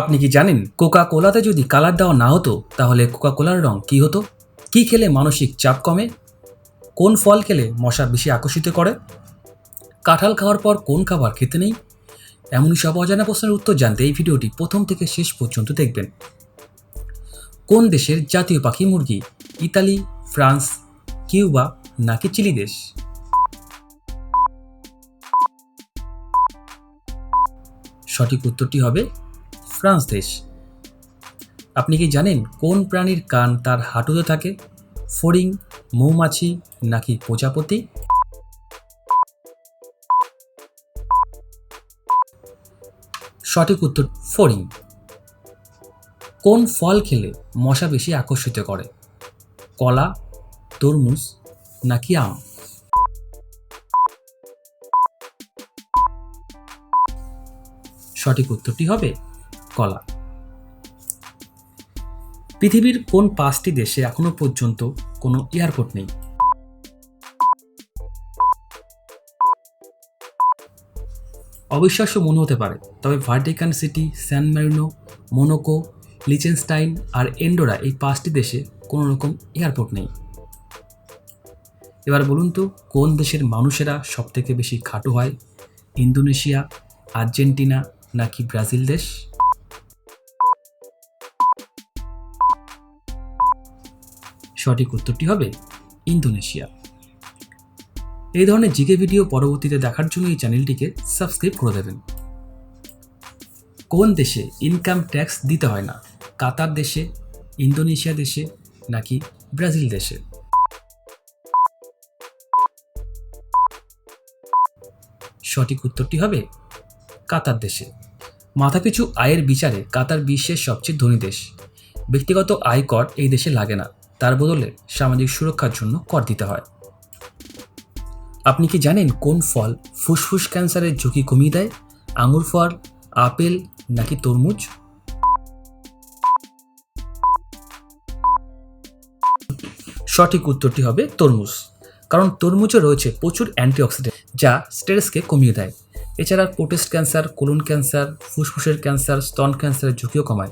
আপনি কি জানেন কোকা কোলাতে যদি কালার দেওয়া না হতো, তাহলে কোকা কোলার রং কি হতো? কি খেলে মানসিক চাপ কমে? কোন ফল খেলে মশা বেশি আকর্ষিত করে? কাঁঠাল খাওয়ার পর কোন খাবার খেতে নেই? এমনই সব অজানা প্রশ্নের উত্তর জানতে এই ভিডিওটি প্রথম থেকে শেষ পর্যন্ত দেখবেন। কোন দেশের জাতীয় পাখি মুরগি? ইতালি, ফ্রান্স, কিউবা নাকি চিলি দেশ? সঠিক উত্তরটি হবে ফ্রান্স দেশ। আপনি কি জানেন কোন প্রাণীর কান তার হাঁটুতে থাকে? ফড়িং, মৌমাছি নাকি প্রজাপতি? সঠিক উত্তর, ফড়িং। কোন ফল খেলে মশা বেশি আকর্ষিত করে? কলা, তরমুজ নাকি আম? সঠিক উত্তরটি হবে কলা। পৃথিবীর কোন পাঁচটি দেশে এখনও পর্যন্ত কোনো এয়ারপোর্ট নেই? অবিশ্বাস্য মনে হতে পারে, তবে Vatican City, San Marino, Monaco, Liechtenstein আর এন্ডোরা এই পাঁচটি দেশে কোনো রকম এয়ারপোর্ট নেই। এবার বলুন তো, কোন দেশের মানুষেরা সবথেকে বেশি খাটো হয়, ইন্দোনেশিয়া, আর্জেন্টিনা নাকি ব্রাজিল দেশ? সঠিক উত্তরটি হবে ইন্দোনেশিয়া। এই ধরনের জিকে ভিডিও পরবর্তীতে দেখার জন্য এই চ্যানেলটিকে সাবস্ক্রাইব করে দেবেন। কোন দেশে ইনকাম ট্যাক্স দিতে হয় না? কাতার দেশে, ইন্দোনেশিয়া দেশে, নাকি ব্রাজিল দেশে? সঠিক উত্তরটি হবে কাতার দেশে। মাথাপিছু আয়ের বিচারে কাতার বিশ্বের সবচেয়ে ধনী দেশ। ব্যক্তিগত আয় কর এই দেশে লাগে না। তার বদলে সামাজিক সুরক্ষার জন্য কর দিতে হয়। আপনি কি জানেন কোন ফল ফুসফুস ক্যান্সারের ঝুঁকি কমিয়ে দেয়? আঙুর ফল, আপেল নাকি তরমুজ? সঠিক উত্তরটি হবে তরমুজ। কারণ তরমুজে রয়েছে প্রচুর অ্যান্টিঅক্সিডেন্ট যা স্ট্রেসকে কমিয়ে দেয়। এছাড়া প্রোটেস্ট ক্যান্সার, কোলন ক্যান্সার, ফুসফুসের ক্যান্সার, স্তন ক্যান্সারের ঝুঁকিও কমায়।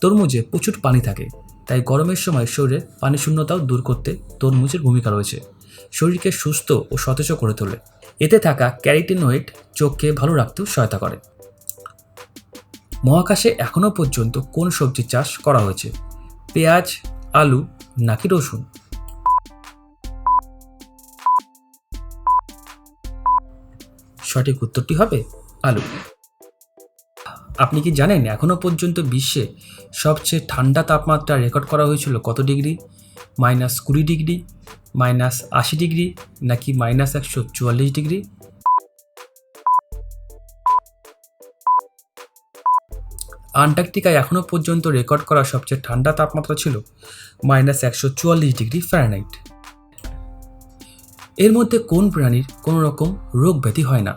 তরমুজে প্রচুর পানি থাকে। তাই গরমের সময় শরীরে পানি শূন্যতাও দূর করতে তরমুজের ভূমিকা রয়েছে। শরীরকে সুস্থ ও সতেজ করে তোলে। এতে থাকা ক্যারিটিনয়েড চোখকে ভালো রাখতেও সহায়তা করে। মহাকাশে এখনও পর্যন্ত কোন সবজি চাষ করা হয়েছে? পেঁয়াজ, আলু নাকি রসুন? সঠিক উত্তরটি হবে আলু। আপনি কি জানেন এখনও পর্যন্ত বিশ্বে সবচেয়ে ঠান্ডা তাপমাত্রা রেকর্ড করা হয়েছিল কত ডিগ্রি? মাইনাস কুড়ি ডিগ্রি, মাইনাস আশি ডিগ্রি, নাকি মাইনাস একশো চুয়াল্লিশ ডিগ্রি? আন্টার্কটিকায় এখনও পর্যন্ত রেকর্ড করা সবচেয়ে ঠান্ডা তাপমাত্রা ছিল মাইনাস একশো চুয়াল্লিশ ডিগ্রি ফ্যারানাইট এর মধ্যে কোন প্রাণীর কোনো রকম রোগ ব্যাধি হয় না?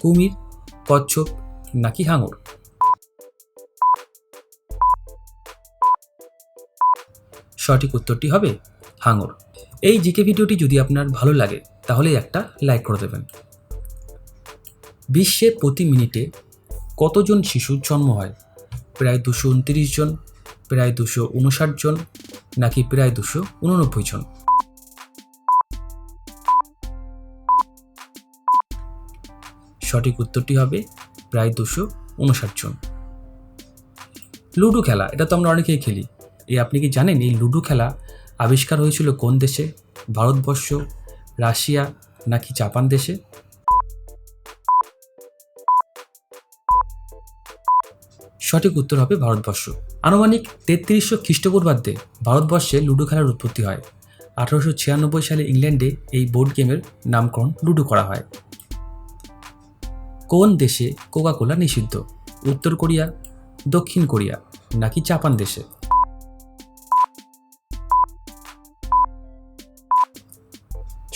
কুমির, কচ্ছপ, নাকি হাঙর? সঠিক উত্তরটি হবে হাঙর। এই জিকে ভিডিওটি যদি আপনার ভালো লাগে তাহলে একটা লাইক করে দেবেন। বিশ্বে প্রতি মিনিটে কতজন শিশুর জন্ম হয়? প্রায় দুশো উনত্রিশ জন, প্রায় দুশো উনষাট জন, নাকি প্রায় দুশো উননব্বই জন? সঠিক উত্তরটি হবে প্রায় দুশো উনষাট জন। লুডো খেলা, এটা তো আমরা অনেকেই খেলি। এই আপনি কি জানেন এই লুডো খেলা আবিষ্কার হয়েছিল কোন দেশে? ভারতবর্ষ, রাশিয়া নাকি জাপান দেশে? সঠিক উত্তর হবে ভারতবর্ষ। আনুমানিক তেত্রিশশো খ্রিস্টপূর্বাব্দে ভারতবর্ষে লুডো খেলার উৎপত্তি হয়। আঠারোশো ছিয়ানব্বই সালে ইংল্যান্ডে এই বোর্ড গেমের নামকরণ লুডো করা হয়। কোন দেশে কোকা কোলা নিষিদ্ধ? উত্তর কোরিয়া, দক্ষিণ কোরিয়া নাকি জাপান দেশে?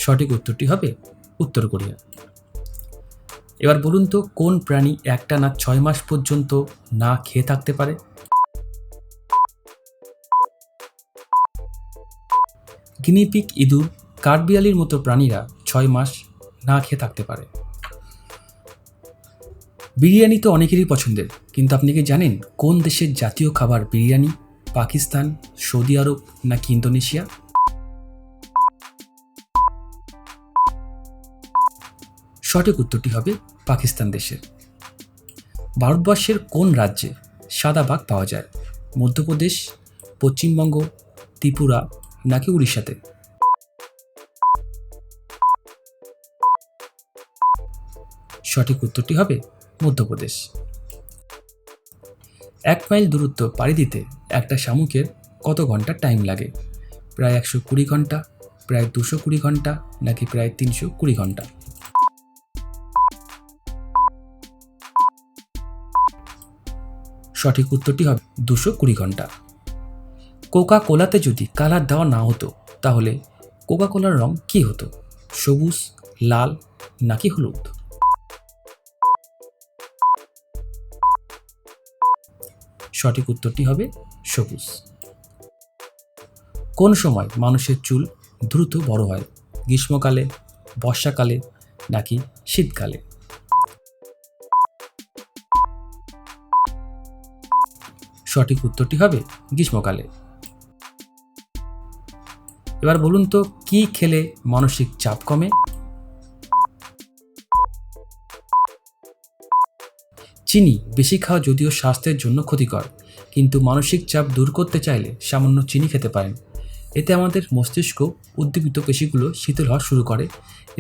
সঠিক উত্তরটি হবে উত্তর কোরিয়া। এবার বলুন তো, কোন প্রাণী একটা না ছয় মাস পর্যন্ত না খেয়ে থাকতে পারে? গিনিপিক ইঁদুর, কাঠবিড়ালির মতো প্রাণীরা ছয় মাস না খেয়ে থাকতে পারে। বিরিয়ানি তো অনেকেরই পছন্দের, কিন্তু আপনি কি জানেন কোন দেশের জাতীয় খাবার বিরিয়ানি, পাকিস্তান, সৌদি আরব নাকি ইন্দোনেশিয়া? সঠিক উত্তরটি হবে পাকিস্তান দেশের। ভারতবর্ষের কোন রাজ্যে সাদা বাঘ পাওয়া যায়? মধ্যপ্রদেশ, পশ্চিমবঙ্গ, ত্রিপুরা নাকি উড়িষ্যাতে? সঠিক উত্তরটি হবে মধ্যপ্রদেশ। এক মাইল দূরত্ব পাড়ি দিতে একটা শামুকের কত ঘণ্টা টাইম লাগে? প্রায় একশো কুড়ি ঘণ্টা, প্রায় দুশো কুড়ি ঘণ্টা নাকি প্রায় তিনশো কুড়ি ঘণ্টা? সঠিক উত্তরটি হবে দুশো কুড়ি ঘণ্টা। কোকা কোলাতে যদি কালার দেওয়া না হতো, তাহলে কোকা কোলার রং কী হতো? সবুজ, লাল নাকি হলুদ? সঠিক উত্তরটি হবে সবুজ। কোন সময় মানুষের চুল দ্রুত বড় হয়? গ্রীষ্মকালে, বর্ষাকালে নাকি শীতকালে? সঠিক উত্তরটি হবে গ্রীষ্মকালে। এবার বলুন তো, কি খেলে মানসিক চাপ কমে? চিনি বেশি খাওয়া যদিও স্বাস্থ্যের জন্য ক্ষতিকর, কিন্তু মানসিক চাপ দূর করতে চাইলে সামান্য চিনি খেতে পারেন। এতে আমাদের মস্তিষ্ক উদ্দীপিত পেশিগুলো শীতল হওয়া শুরু করে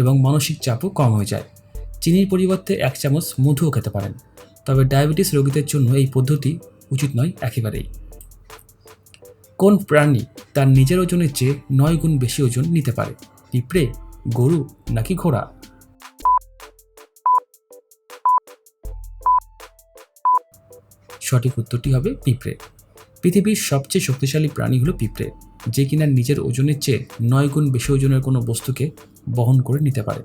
এবং মানসিক চাপও কম হয়ে যায়। চিনির পরিবর্তে এক চামচ মধুও খেতে পারেন। তবে ডায়াবেটিস রোগীদের জন্য এই পদ্ধতি উচিত নয় একেবারেই। কোন প্রাণী তার নিজের ওজনের চেয়ে নয় গুণ বেশি ওজন নিতে পারে? পিঁপড়ে গরু নাকি ঘোড়া? সঠিক উত্তরটি হবে পিঁপড়ে। পৃথিবীর সবচেয়ে শক্তিশালী প্রাণী হলো পিঁপড়ে, যে কিনা নিজের ওজনের চেয়ে নয় গুণ বেশি ওজনের কোনো বস্তুকে বহন করে নিতে পারে।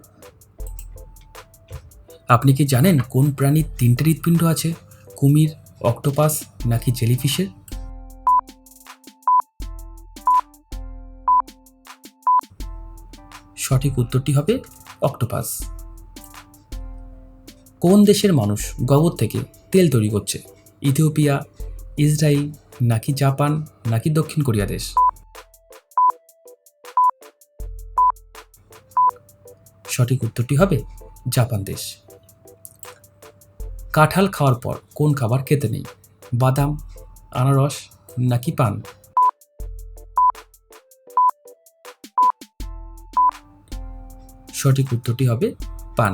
আপনি কি জানেন কোন প্রাণীর তিনটে হৃৎপিণ্ড আছে? কুমির অক্টোপাস নাকি জেলিফিশের? সঠিক উত্তরটি হবে অক্টোপাস। কোন দেশের মানুষ গোবর থেকে তেল তৈরি করছে? ইথিওপিয়া ইসরায়েল নাকি জাপান নাকি দক্ষিণ কোরিয়া দেশ? সঠিক উত্তরটি হবে জাপান দেশ। কাঁঠাল খাওয়ার পর কোন খাবার খেতে নেই? বাদাম, আনারস নাকি পান? সঠিক উত্তরটি হবে পান।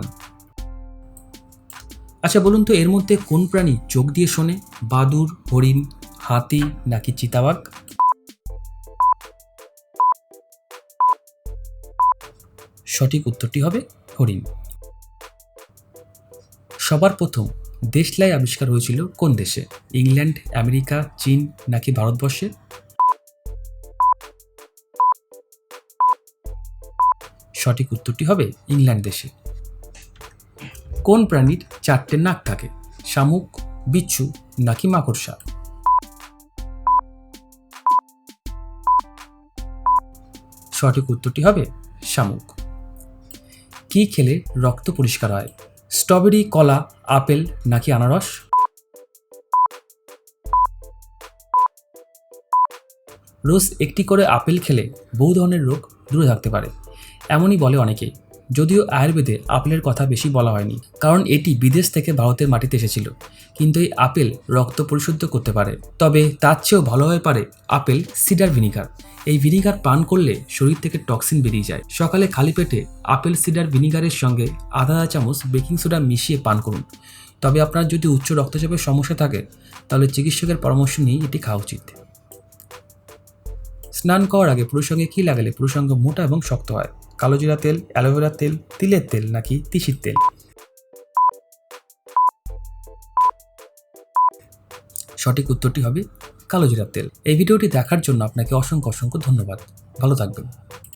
আচ্ছা বলুন তো, এর মধ্যে কোন প্রাণী চোখ দিয়ে শোনে? বাদুর হরিণ, হাতি নাকি চিতাবাঘ? সঠিক উত্তরটি হবে হরিণ। সবার প্রথম দেশলাই আবিষ্কার হয়েছিল কোন দেশে? ইংল্যান্ড, আমেরিকা, চীন নাকি ভারতবর্ষে? সঠিক উত্তরটি হবে ইংল্যান্ড দেশে। কোন প্রাণীর চারটে নাক থাকে? শামুক, বিচ্ছু নাকি মাকড়সা? সঠিক উত্তরটি হবে শামুক। কি খেলে রক্ত পরিষ্কার হয়? স্ট্রবেরি, কলা, আপেল নাকি আনারস? রোজ একটি করে আপেল খেলে বহু ধরনের রোগ দূরে থাকতে পারে। এমনই বলে অনেকেই যদিও আয়ুর্বেদে আপেলের কথা বেশি বলা হয়নি, কারণ এটি বিদেশ থেকে ভারতের মাটিতে এসেছিল। কিন্তু এই আপেল রক্ত পরিশুদ্ধ করতে পারে। তবে তার চেয়েও ভালো হয়ে পারে আপেল সিডার ভিনিগার। এই ভিনিগার পান করলে শরীর থেকে টক্সিন বেরিয়ে যায়। সকালে খালি পেটে আপেল সিডার ভিনিগারের সঙ্গে আধা চামচ বেকিং সোডা মিশিয়ে পান করুন। তবে আপনার যদি উচ্চ রক্তচাপের সমস্যা থাকে, তাহলে চিকিৎসকের পরামর্শ নিয়েই এটি খাওয়া উচিত। স্নান করার আগে পুরুষঙ্গে কী লাগালে পুরুষঙ্গ মোটা এবং শক্ত হয়? কালোজিরা তেল, অ্যালোভেরা তেল, তিলের তেল নাকি তিসির তেল? সঠিক উত্তরটি হবে কালো জিরার তেল। এই ভিডিওটি দেখার জন্য আপনাকে অসংখ্য অসংখ্য ধন্যবাদ। ভালো থাকবেন।